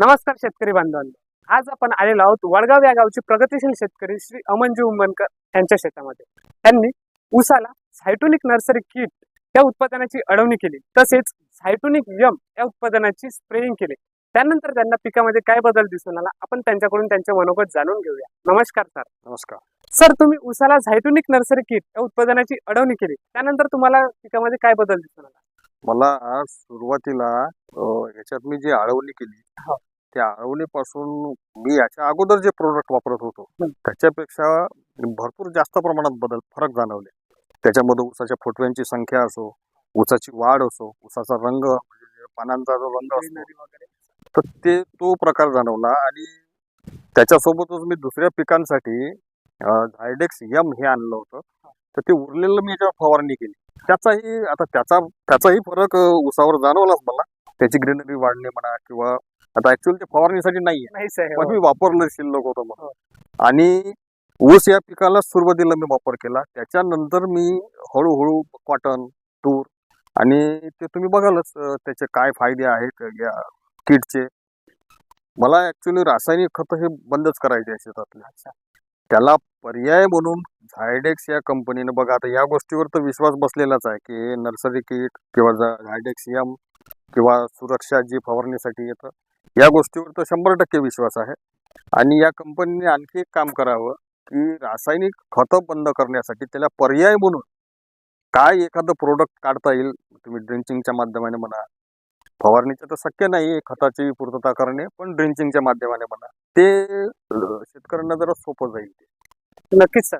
नमस्कार शेतकरी बांधवांनो. आज आपण आलेलो आहोत वडगाव या गावचे प्रगतिशील शेतकरी श्री अमनजी उंबनकर यांच्या शेतामध्ये. त्यांनी ऊसाला सायटोनिक नर्सरी किट या उत्पादनाची अडवणी केली. तसेच सायटोनिक यम या उत्पादनाची स्प्रेइंग केली. त्यानंतर त्यांना पिकामध्ये काय बदल दिसून आला आपण त्यांच्याकडून त्यांचे मनोगत जाणून घेऊया. नमस्कार सर नमस्कार. सर तुम्ही ऊसाला झायटोनिक नर्सरी किट या उत्पादनाची अडवणी केली. त्यानंतर तुम्हाला पिकामध्ये काय बदल दिसून आला? मला आज सुरुवातीला ह्याच्यात मी जी आळवणी केली हो. त्या आळवणीपासून मी याच्या अगोदर जे प्रोडक्ट वापरत होतो हं. त्याच्यापेक्षा भरपूर जास्त प्रमाणात बदल फरक जाणवले. त्याच्यामध्ये ऊसाच्या फुटव्यांची संख्या असो ऊसाची वाढ असो ऊसाचा रंग म्हणजे पानांचा जो रंग असतो तर ते तो प्रकार जाणवला आणि त्याच्यासोबतच मी दुसऱ्या पिकांसाठी झायडेक्स यम हे आणलं होतं. तर ते उरलेलं मी याच्यावर फवारणी केली. त्याचाही आता त्याचा त्याचाही फरक अ, ऊसावर जाणवलाच मला. त्याची ग्रीनरी वाढणे म्हणा किंवा आता ऍक्च्युअली ते फवारणीसाठी नाहीये. पण मी वापरलं शिल्लक होतं म्हणून. हो. आणि ऊस या पिकाला सुरुवातीला मी वापर केला. त्याच्यानंतर मी हळूहळू कॉटन तूर आणि ते तुम्ही बघालच त्याचे काय फायदे आहेत या किटचे. मला ऍक्च्युली रासायनिक खत हे बंदच करायचे शेतातले. त्याला पर्याय म्हणून झायडेक्स या कंपनीनं बघा आता या गोष्टीवर तर विश्वास बसलेलाच आहे की नर्सरी किट किंवा झायडेक्स यम किंवा सुरक्षा जी फवारणीसाठी येतं. या गोष्टीवर तर शंभर टक्के विश्वास आहे. आणि या कंपनीने आणखी एक काम करावं की रासायनिक खतं बंद करण्यासाठी त्याला पर्याय म्हणून काय एखादं प्रोडक्ट काढता येईल तुम्ही ड्रिंचिंगच्या माध्यमाने म्हणा फवारणीचं तर शक्य नाही खताची पूर्तता करणे पण ड्रिंचिंगच्या माध्यमाने म्हणा ते शेतकऱ्यांना जरा सोपं जाईल ते. नक्कीच सर.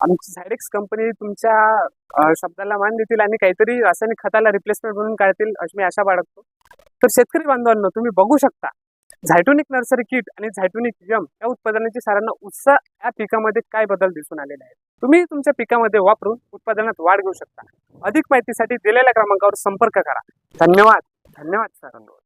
आमची झायडेक्स कंपनी तुमच्या शब्दाला मान देतील आणि काहीतरी रासायनिक खताला रिप्लेसमेंट म्हणून काढतील अशी मी आशा बाळगतो. तर शेतकरी बांधवांना तुम्ही बघू शकता झायटोनिक नर्सरी किट आणि झायटोनिक यम या उत्पादनाची सारांना उत्साह या पिकामध्ये काय बदल दिसून आलेले आहेत? तुम्ही तुमच्या पिकामध्ये वापरून उत्पादनात वाढ घेऊ शकता. अधिक माहितीसाठी दिलेल्या क्रमांकावर संपर्क करा. धन्यवाद. धन्यवाद सर धन्यवाद